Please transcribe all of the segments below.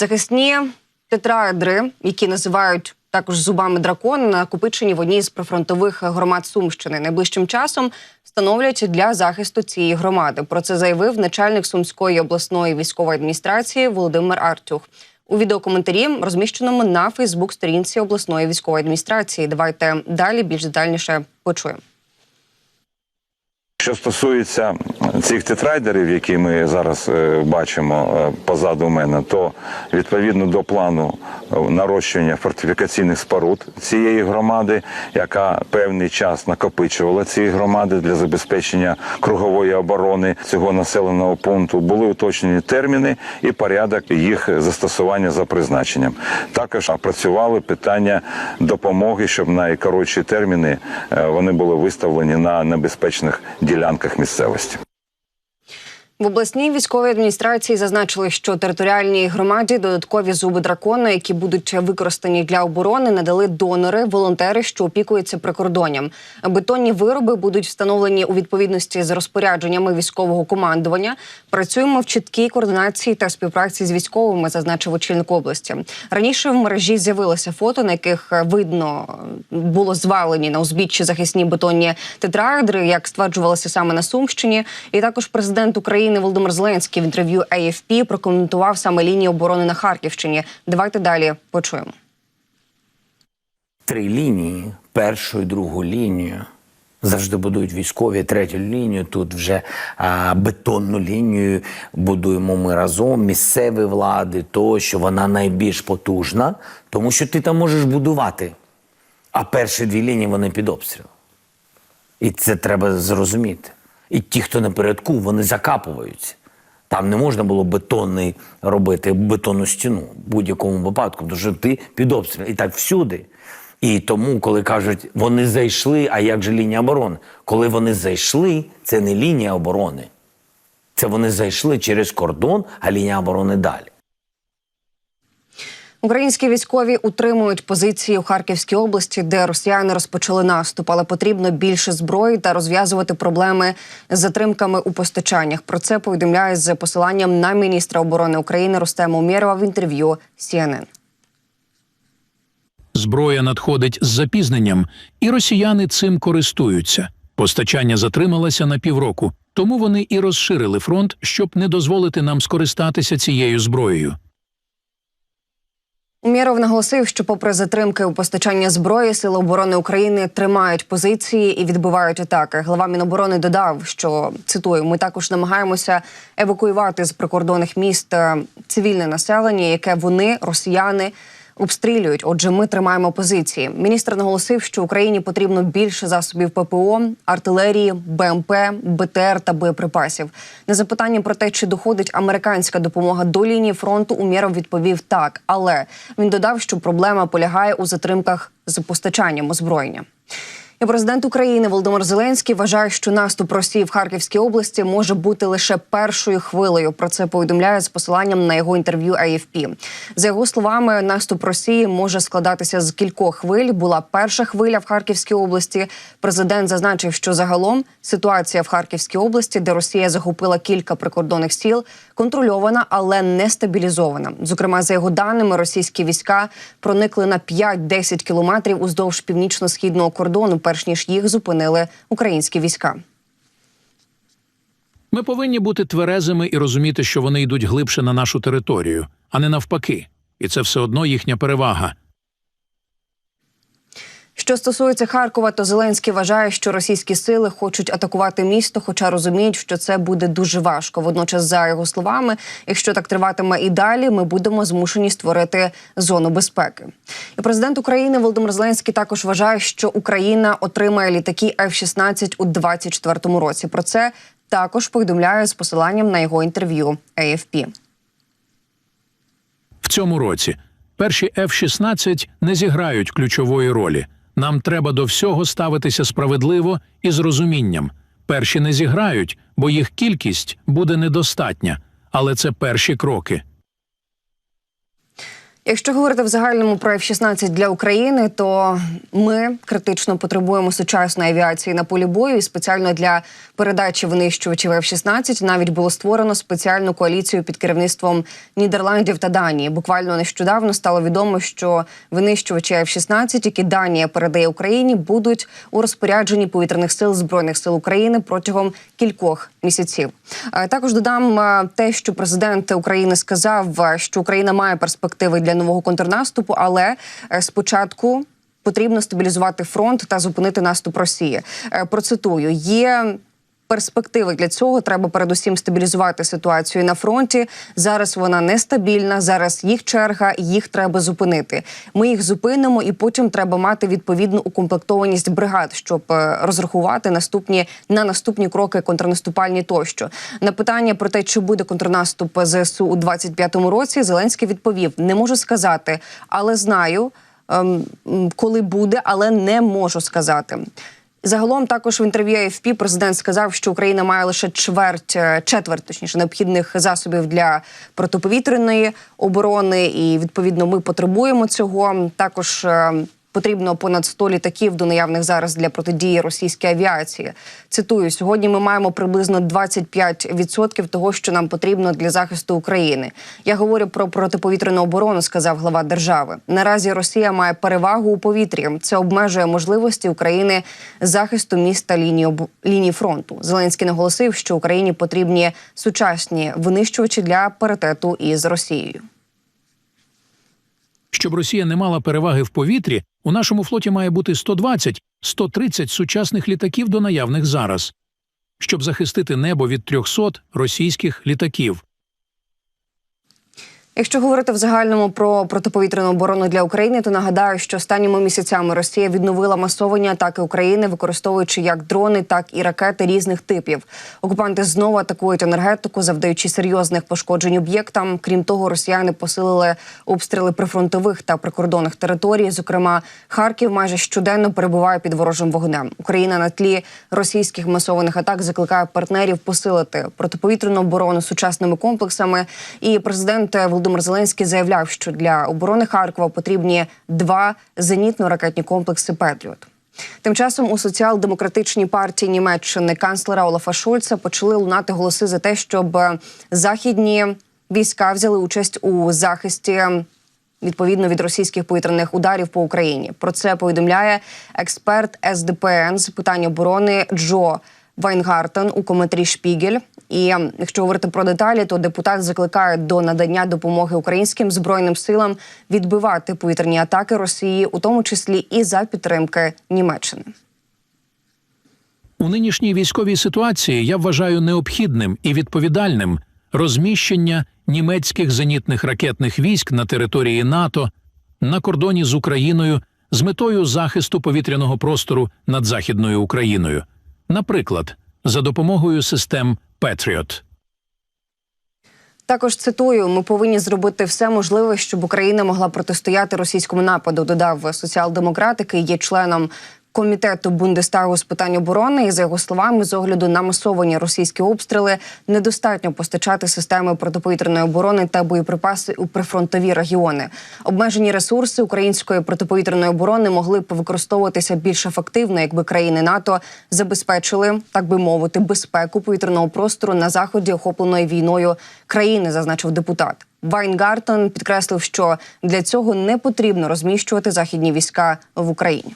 Захисні тетраедри, які називають також зубами дракона, накопичені в одній з прифронтових громад Сумщини. Найближчим часом встановлять для захисту цієї громади. Про це заявив начальник Сумської обласної військової адміністрації Володимир Артюх. У відеокоментарі, розміщеному на Фейсбук-сторінці обласної військової адміністрації. Давайте далі більш детальніше почуємо. Що стосується цих тетрайдерів, які ми зараз е, бачимо е, позаду мене, то відповідно до плану е, нарощування фортифікаційних споруд цієї громади, яка певний час накопичувала ці громади для забезпечення кругової оборони цього населеного пункту, були уточнені терміни і порядок їх застосування за призначенням. Також опрацювали питання допомоги, щоб найкоротші терміни вони були виставлені на небезпечних ділянках місцевості. В обласній військовій адміністрації зазначили, що територіальній громаді додаткові зуби дракона, які будуть використані для оборони, надали донори, волонтери, що опікуються прикордонням. Бетонні вироби будуть встановлені у відповідності з розпорядженнями військового командування. Працюємо в чіткій координації та співпраці з військовими, зазначив очільник області. Раніше в мережі з'явилося фото, на яких видно було звалені на узбіччі захисні бетонні тетраедри, як стверджувалося саме на Сумщині. І також президент України Володимир Зеленський в інтерв'ю AFP прокоментував саме лінію оборони на Харківщині. Давайте далі почуємо. три лінії: першу і другу лінію. Завжди будують військові, третю лінію. Тут вже а, бетонну лінію будуємо ми разом, місцеві влади, то що вона найбільш потужна, тому що ти там можеш будувати. А перші дві лінії вони під обстрілом. І це треба зрозуміти. І ті, хто напередку, вони закапуються. Там не можна було бетонний робити бетонну стіну в будь-якому випадку, тому що ти під обстрілом. І так всюди. І тому, коли кажуть, вони зайшли, а як же лінія оборони? Коли вони зайшли, це не лінія оборони. Це вони зайшли через кордон, а лінія оборони далі. Українські військові утримують позиції у Харківській області, де росіяни розпочали наступ, але потрібно більше зброї та розв'язувати проблеми з затримками у постачаннях. Про це повідомляє з посиланням на міністра оборони України Рустема Умєрова в інтерв'ю CNN. Зброя надходить з запізненням, і росіяни цим користуються. Постачання затрималося на півроку, тому вони і розширили фронт, щоб не дозволити нам скористатися цією зброєю. Умєров наголосив, що, попри затримки у постачанні зброї, сили оборони України тримають позиції і відбивають атаки. Глава Міноборони додав, що цитую: ми також намагаємося евакуювати з прикордонних міст е, цивільне населення, яке вони, росіяни. Обстрілюють, отже, ми тримаємо позиції. Міністр наголосив, що Україні потрібно більше засобів ППО, артилерії, БМП, БТР та боєприпасів. На запитання про те, чи доходить американська допомога до лінії фронту, Умєров відповів так, але він додав, що проблема полягає у затримках з постачанням озброєння. І президент України Володимир Зеленський вважає, що наступ Росії в Харківській області може бути лише першою хвилею. Про це повідомляє з посиланням на його інтерв'ю AFP. За його словами, наступ Росії може складатися з кількох хвиль. Була перша хвиля в Харківській області. Президент зазначив, що загалом ситуація в Харківській області, де Росія захопила кілька прикордонних сіл, контрольована, але не стабілізована. Зокрема, за його даними, російські війська проникли на 5-10 кілометрів уздовж північно-східного кордону, перш ніж їх зупинили українські війська. Ми повинні бути тверезими і розуміти, що вони йдуть глибше на нашу територію, а не навпаки. І це все одно їхня перевага. Що стосується Харкова, то Зеленський вважає, що російські сили хочуть атакувати місто, хоча розуміють, що це буде дуже важко. Водночас, за його словами, якщо так триватиме і далі, ми будемо змушені створити зону безпеки. І президент України Володимир Зеленський також вважає, що Україна отримає літаки F-16 у 2024 році. Про це також повідомляє з посиланням на його інтерв'ю AFP. В цьому році перші F-16 не зіграють ключової ролі. Нам треба до всього ставитися справедливо і з розумінням. Перші не зіграють, бо їх кількість буде недостатня, але це перші кроки. Якщо говорити в загальному про F-16 для України, то ми критично потребуємо сучасної авіації на полі бою. І спеціально для передачі винищувачів F-16 навіть було створено спеціальну коаліцію під керівництвом Нідерландів та Данії. Буквально нещодавно стало відомо, що винищувачі F-16, які Данія передає Україні, будуть у розпорядженні повітряних сил збройних сил України протягом кількох місяців. Е, Також додам е, те, що президент України сказав, е, що Україна має перспективи для нового контрнаступу, але е, спочатку потрібно стабілізувати фронт та зупинити наступ Росії. Е, Процитую, є. Перспективи для цього треба передусім стабілізувати ситуацію на фронті. Зараз вона нестабільна. Зараз їх черга, їх треба зупинити. Ми їх зупинимо, і потім треба мати відповідну укомплектованість бригад, щоб е, розрахувати наступні на наступні кроки контрнаступальні тощо. На питання про те, чи буде контрнаступ ЗСУ у 25-му році, Зеленський відповів: не можу сказати, але знаю, ем, коли буде, але не можу сказати. Загалом також в інтерв'ю AFP президент сказав, що Україна має лише чверть е, четверть, точніше необхідних засобів для протиповітряної оборони, і відповідно ми потребуємо цього. Також е, потрібно понад 100 літаків до наявних зараз для протидії російській авіації. Цитую: сьогодні ми маємо приблизно 25% того, що нам потрібно для захисту України. Я говорю про протиповітряну оборону, сказав глава держави. Наразі Росія має перевагу у повітрі. Це обмежує можливості України захисту міста лінії об... лінії фронту. Зеленський наголосив, що Україні потрібні сучасні винищувачі для паритету із Росією. Щоб Росія не мала переваги в повітрі, у нашому флоті має бути 120-130 сучасних літаків до наявних зараз, щоб захистити небо від 300 російських літаків. Якщо говорити в загальному про протиповітряну оборону для України, то нагадаю, що останніми місяцями Росія відновила масовані атаки України, використовуючи як дрони, так і ракети різних типів. Окупанти знову атакують енергетику, завдаючи серйозних пошкоджень об'єктам. Крім того, росіяни посилили обстріли прифронтових та прикордонних територій. Зокрема, Харків майже щоденно перебуває під ворожим вогнем. Україна на тлі російських масованих атак закликає партнерів посилити протиповітряну оборону сучасними комплексами. І президент Володимир Зеленський заявляв, що для оборони Харкова потрібні два зенітно-ракетні комплекси Петріот. Тим часом у соціал-демократичній партії Німеччини канцлера Олафа Шольца почали лунати голоси за те, щоб е, західні війська взяли участь у захисті. Відповідно від російських повітряних ударів по Україні про це повідомляє експерт СДПН з питань оборони Джо Вайнгартен у коментарі Шпігель. І якщо говорити про деталі, то депутат закликає до надання допомоги українським збройним силам відбивати повітряні атаки Росії, у тому числі і за підтримки Німеччини. У нинішній військовій ситуації я вважаю необхідним і відповідальним розміщення німецьких зенітних ракетних військ на території НАТО на кордоні з Україною з метою захисту повітряного простору над Західною Україною, наприклад, за допомогою систем Петріот. Також цитую: ми повинні зробити все можливе, щоб Україна могла протистояти російському нападу. Додав соціал-демократ, який є членом комітету Бундестагу з питань оборони. І за його словами, з огляду на масовані російські обстріли, недостатньо постачати системи протиповітряної оборони та боєприпаси у прифронтові регіони. Обмежені ресурси української протиповітряної оборони могли б використовуватися більш ефективно, якби країни НАТО забезпечили, так би мовити, безпеку повітряного простору на заході охопленої війною країни, зазначив депутат. Вайнгартен підкреслив, що для цього не потрібно розміщувати західні війська в Україні.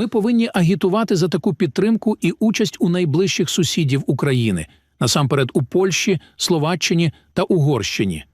Ми повинні агітувати за таку підтримку і участь у найближчих сусідів України, насамперед у Польщі, Словаччині та Угорщині.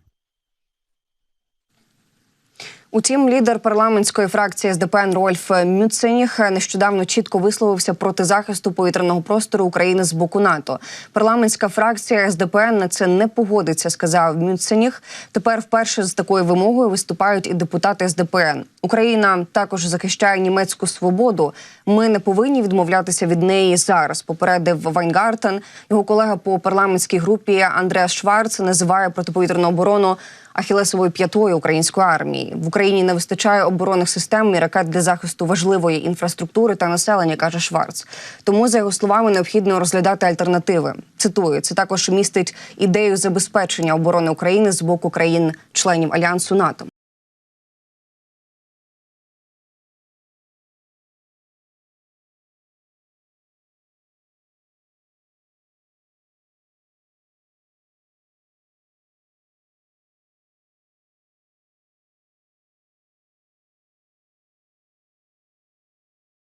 Утім, лідер парламентської фракції СДПН Рольф Мюценіг нещодавно чітко висловився проти захисту повітряного простору України з боку НАТО. Парламентська фракція СДПН на це не погодиться, сказав Мюценіг. Тепер вперше з такою вимогою виступають і депутати СДПН. Україна також захищає німецьку свободу. Ми не повинні відмовлятися від неї зараз. Попередив Вайнгартен. Його колега по парламентській групі Андреас Шварц називає протиповітряну оборону ахілесовою п'ятою української армії. В Україні не вистачає оборонних систем і ракет для захисту важливої інфраструктури та населення, каже Шварц. Тому, за його словами, необхідно розглядати альтернативи. Цитую, це також містить ідею забезпечення оборони України з боку країн-членів альянсу НАТО.